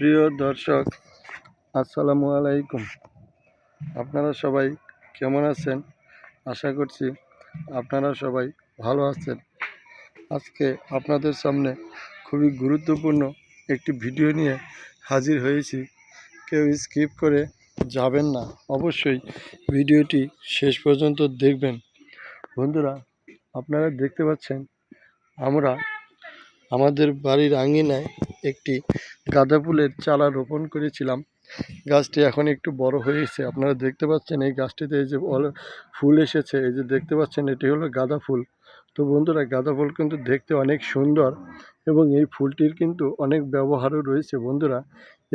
প্রিয় দর্শক, আসসালামু আলাইকুম। আপনারা সবাই কেমন আছেন? আশা করছি আপনারা সবাই ভালো আছেন। আজকে আপনাদের সামনে খুবই গুরুত্বপূর্ণ একটি ভিডিও নিয়ে হাজির হয়েছি। কেউ স্কিপ করে যাবেন না, অবশ্যই ভিডিওটি শেষ পর্যন্ত দেখবেন। বন্ধুরা, আপনারা দেখতে পাচ্ছেন, আমরা আমাদের বাড়ির আঙিনায় একটি গাঁদা ফুলের চারা রোপণ করেছিলাম। গাছটি এখন একটু বড় হয়েছে। আপনারা দেখতে পাচ্ছেন এই গাছটিতে এই যে ফুল এসেছে, এই যে দেখতে পাচ্ছেন এটি হলো গাঁদা ফুল। তো বন্ধুরা, গাঁদা ফুল কিন্তু দেখতে অনেক সুন্দর এবং এই ফুলটির কিন্তু অনেক ব্যবহারও রয়েছে বন্ধুরা।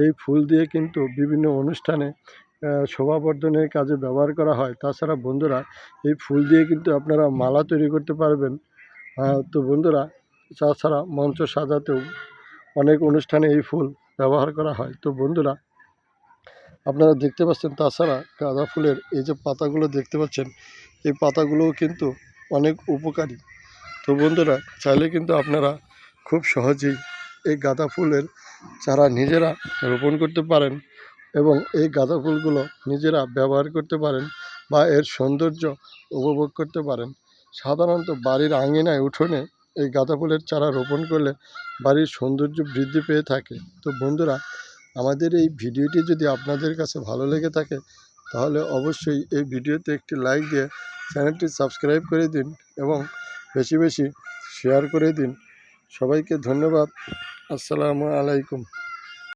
এই ফুল দিয়ে কিন্তু বিভিন্ন অনুষ্ঠানে শোভাবর্ধনের কাজে ব্যবহার করা হয়। তাছাড়া বন্ধুরা, এই ফুল দিয়ে কিন্তু আপনারা মালা তৈরি করতে পারবেন। তো বন্ধুরা, তাছাড়া মঞ্চ সাজাতেও অনেক অনুষ্ঠানে এই ফুল ব্যবহার করা হয়। তো বন্ধুরা, আপনারা দেখতে পাচ্ছেন তাছাড়া গাঁদা ফুলের এই যে পাতাগুলো দেখতে পাচ্ছেন, এই পাতাগুলোও কিন্তু অনেক উপকারী। তো বন্ধুরা, চাইলে কিন্তু আপনারা খুব সহজেই এই গাঁদা ফুলের চারা নিজেরা রোপণ করতে পারেন এবং এই গাঁদা ফুলগুলো নিজেরা ব্যবহার করতে পারেন বা এর সৌন্দর্য উপভোগ করতে পারেন। সাধারণত বাড়ির আঙিনায় উঠোনে এই গাঁদা ফুলের চারা রোপণ করলে বাড়ির সৌন্দর্য বৃদ্ধি পেয়ে থাকে। তো বন্ধুরা, আমাদের এই ভিডিওটি যদি আপনাদের কাছে ভালো লেগে থাকে, তাহলে অবশ্যই এই ভিডিওতে একটি লাইক দিয়ে চ্যানেলটি সাবস্ক্রাইব করে দিন এবং বেশি বেশি শেয়ার করে দিন। সবাইকে ধন্যবাদ। আসসালামু আলাইকুম।